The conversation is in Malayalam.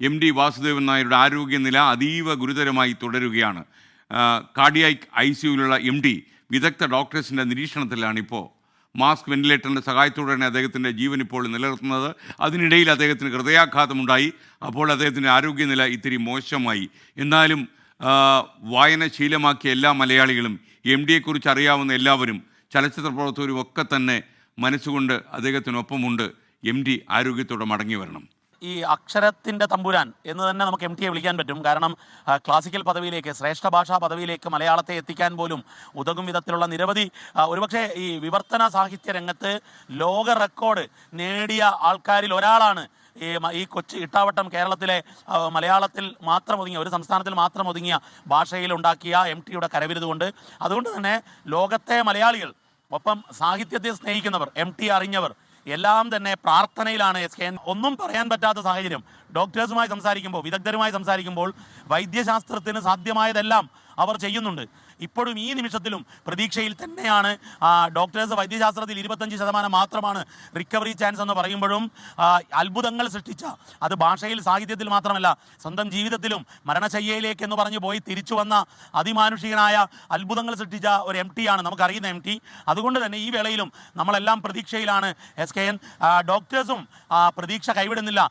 എം ഡി വാസുദേവൻ നായരുടെ ആരോഗ്യനില അതീവ ഗുരുതരമായി തുടരുകയാണ്. കാർഡിയാക് ഐ സിയുവിലുള്ള എം ഡി വിദഗ്ധ ഡോക്ടേഴ്സിന്റെ നിരീക്ഷണത്തിലാണിപ്പോൾ മാസ്ക് വെന്റിലേറ്ററിന്റെ തന്നെ അദ്ദേഹത്തിന്റെ ജീവൻ ഇപ്പോൾ നിലനിർത്തുന്നത്. അതിനിടയിൽ അദ്ദേഹത്തിന് ഹൃദയാഘാതമുണ്ടായി. അപ്പോൾ അദ്ദേഹത്തിന്റെ ആരോഗ്യനില ഇത്തിരി മോശമായി. എന്നാലും വായന ശീലമാക്കിയ എല്ലാ മലയാളികളും എം ഡിയെക്കുറിച്ച് അറിയാവുന്ന എല്ലാവരും ചലച്ചിത്ര പ്രവർത്തകരും ഒക്കെ തന്നെ മനസ്സുകൊണ്ട് അദ്ദേഹത്തിനൊപ്പമുണ്ട്. എം ഡി ആരോഗ്യത്തോടെ മടങ്ങി വരണം. ഈ അക്ഷരത്തിന്റെ തമ്പുരാൻ എന്ന് തന്നെ നമുക്ക് എം ടിയെ വിളിക്കാൻ പറ്റും. കാരണം ക്ലാസിക്കൽ പദവിയിലേക്ക് ശ്രേഷ്ഠ ഭാഷാ പദവിയിലേക്ക് മലയാളത്തെ എത്തിക്കാൻ പോലും ഉതകും വിധത്തിലുള്ള നിരവധി ഒരുപക്ഷെ ഈ വിവർത്തന സാഹിത്യ രംഗത്ത് ലോക റെക്കോർഡ് നേടിയ ആൾക്കാരിൽ ഒരാളാണ് ഈ ഈ കൊച്ചു ഇട്ടാവട്ടം കേരളത്തിലെ മലയാളത്തിൽ മാത്രം ഒതുങ്ങിയ ഒരു സംസ്ഥാനത്തിൽ മാത്രം ഒതുങ്ങിയ ഭാഷയിൽ ഉണ്ടാക്കിയ എം ടിയുടെ കരവിരുതുകൊണ്ട്. അതുകൊണ്ട് തന്നെ ലോകത്തെ മലയാളികൾ ഒപ്പം സാഹിത്യത്തെ സ്നേഹിക്കുന്നവർ എം ടി അറിഞ്ഞവർ എല്ലാം തന്നെ പ്രാർത്ഥനയിലാണ് എസ് കെ. ഒന്നും പറയാൻ പറ്റാത്ത സാഹചര്യം ഡോക്ടേഴ്സുമായി സംസാരിക്കുമ്പോൾ വിദഗ്ധരുമായി സംസാരിക്കുമ്പോൾ വൈദ്യശാസ്ത്രത്തിന് സാധ്യമായതെല്ലാം അവർ ചെയ്യുന്നുണ്ട്. ഇപ്പോഴും ഈ നിമിഷത്തിലും പ്രതീക്ഷയിൽ തന്നെയാണ് ഡോക്ടേഴ്സ് വൈദ്യശാസ്ത്രത്തിൽ ഇരുപത്തഞ്ച് ശതമാനം മാത്രമാണ് റിക്കവറി ചാൻസ് എന്ന് പറയുമ്പോഴും അത്ഭുതങ്ങൾ സൃഷ്ടിച്ച അത് ഭാഷയിൽ സാഹിത്യത്തിൽ മാത്രമല്ല സ്വന്തം ജീവിതത്തിലും മരണശയ്യയിലേക്ക് എന്ന് പറഞ്ഞു പോയി തിരിച്ചു വന്ന അതിമാനുഷികനായ അത്ഭുതങ്ങൾ സൃഷ്ടിച്ച ഒരു എം ടി ആണ്. നമുക്കറിയുന്ന എം ടി അതുകൊണ്ട് തന്നെ ഈ വേളയിലും നമ്മളെല്ലാം പ്രതീക്ഷയിലാണ്. എസ് കെ എൻ ഡോക്ടേഴ്സും പ്രതീക്ഷ കൈവിടുന്നില്ല.